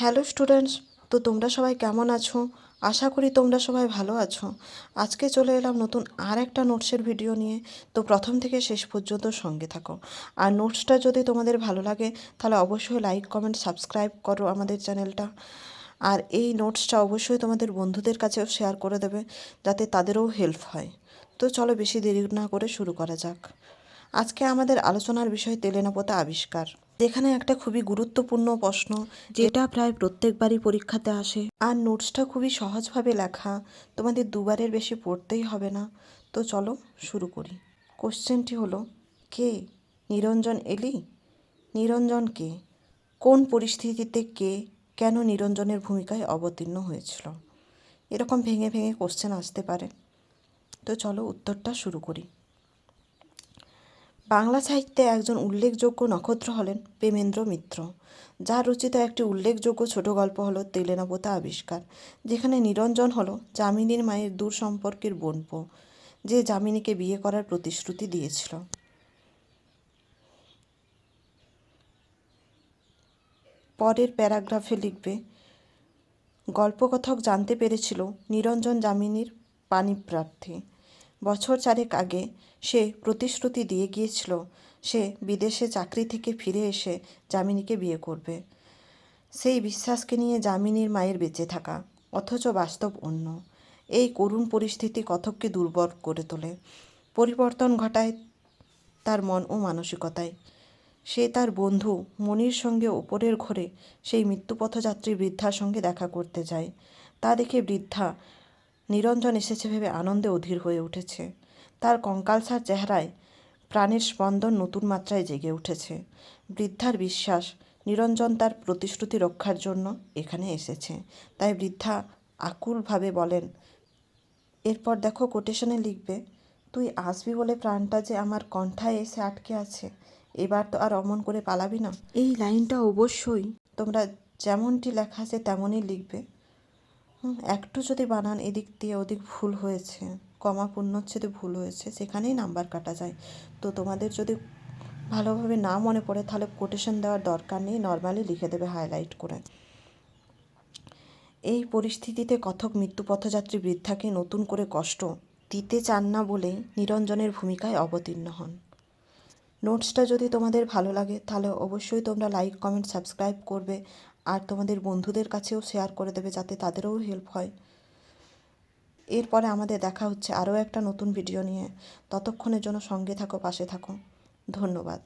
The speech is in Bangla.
হ্যালো স্টুডেন্টস, তো তোমরা সবাই কেমন আছো? আশা করি তোমরা সবাই ভালো আছো। আজকে চলে এলাম নতুন আর একটা নোটসের ভিডিও নিয়ে। তো প্রথম থেকে শেষ পর্যন্ত সঙ্গে থাকো। আর নোটসটা যদি তোমাদের ভালো লাগে, তাহলে অবশ্যই লাইক, কমেন্ট, সাবস্ক্রাইব করো আমাদের চ্যানেলটা। আর এই নোটসটা অবশ্যই তোমাদের বন্ধুদের কাছেও শেয়ার করে দেবে, যাতে তাদেরও হেল্প হয়। তো চলো বেশি দেরি না করে শুরু করা যাক। আজকে আমাদের আলোচনার বিষয় তেলেনাপোতা আবিষ্কার। যেখানে একটা খুবই গুরুত্বপূর্ণ প্রশ্ন, যেটা প্রায় প্রত্যেকবারই পরীক্ষাতে আসে। আর নোটসটা খুবই সহজভাবে লেখা, তোমাদের দুবারের বেশি পড়তেই হবে না। তো চলো শুরু করি। কোশ্চেনটি হলো, কে? নিরঞ্জন এলি? নিরঞ্জন কে? কোন পরিস্থিতিতে কে? কেন নিরঞ্জনের ভূমিকায় অবতীর্ণ হয়েছিল? এরকম ভেঙে ভেঙে কোশ্চেন আসতে পারে। তো চলো উত্তরটা শুরু করি। বাংলা সাহিত্যে একজন উল্লেখযোগ্য নক্ষত্র হলেন প্রেমেন্দ্র মিত্র। যার রচিত একটি উল্লেখযোগ্য ছোট গল্প হলো তেলেনাপোতা আবিষ্কার, যেখানে নিরঞ্জন হলো যামিনীর মায়ের দূর সম্পর্কের বোনপো, যে যামিনীকে বিয়ে করার প্রতিশ্রুতি দিয়েছিল। পরের প্যারাগ্রাফে লিখবে, গল্পকথক জানতে পেরেছিল নিরঞ্জন যামিনীর পানিপ্রার্থী বছর চারেক আগে সে প্রতিশ্রুতি দিয়ে গিয়েছিল, সে বিদেশে চাকরি থেকে ফিরে এসে যামিনীকে বিয়ে করবে। সেই বিশ্বাসকে নিয়ে যামিনীর মায়ের বেঁচে থাকা, অথচ বাস্তব অন্য। এই করুণ পরিস্থিতি কথককে দুর্বল করে তোলে। পরিবর্তন ঘটায় তার মন ও মানসিকতায়। সে তার বন্ধু মনির সঙ্গে ওপরের ঘরে সেই মৃত্যুপথযাত্রী বৃদ্ধার সঙ্গে দেখা করতে যায়। তা দেখে বৃদ্ধা নিরঞ্জন এসেছে ভেবে আনন্দে অধীর হয়ে উঠেছে। তার কঙ্কালসার চেহারায় প্রাণের স্পন্দন নতুন মাত্রায় জেগে উঠেছে। বৃদ্ধার বিশ্বাস নিরঞ্জন তার প্রতিশ্রুতি রক্ষার জন্য এখানে এসেছে। তাই বৃদ্ধা আকুলভাবে বলেন এরপর দেখো কোটেশনে লিখবে তুই আসবি বলে প্রাণটা যে আমার কণ্ঠায় এসে আটকে আছে এবার তো আর অমন করে পালাবি না? এই লাইনটা অবশ্যই। তোমরা যেমনটি লেখা আছে তেমনই লিখবে। একটু যদি বানান, এদিক দিয়ে ওদিক ভুল হয়েছে, কমা পূর্ণচ্ছেদে ভুল হয়েছে, সেখানেই নাম্বার কাটা যায়। তো তোমাদের যদি ভালোভাবে না মনে পড়ে, তাহলে কোটেশন দেওয়ার দরকার নেই নর্মালি লিখে দেবে হাইলাইট করে। এই পরিস্থিতিতে কথক মৃত্যুপথযাত্রী বৃদ্ধাকে নতুন করে কষ্ট দিতে চান না বলেই নিরঞ্জনের ভূমিকায় অবতীর্ণ হন। নোটসটা যদি তোমাদের ভালো লাগে, তাহলে অবশ্যই তোমরা লাইক কমেন্ট সাবস্ক্রাইব করবে। আর তোমাদের বন্ধুদের কাছেও শেয়ার করে দেবে যাতে তাদেরও হেল্প হয়। এরপরে আমাদের দেখা হচ্ছে আরও একটা নতুন ভিডিও নিয়ে। ততক্ষণের জন্য সঙ্গে থাকো, পাশে থাকো। ধন্যবাদ।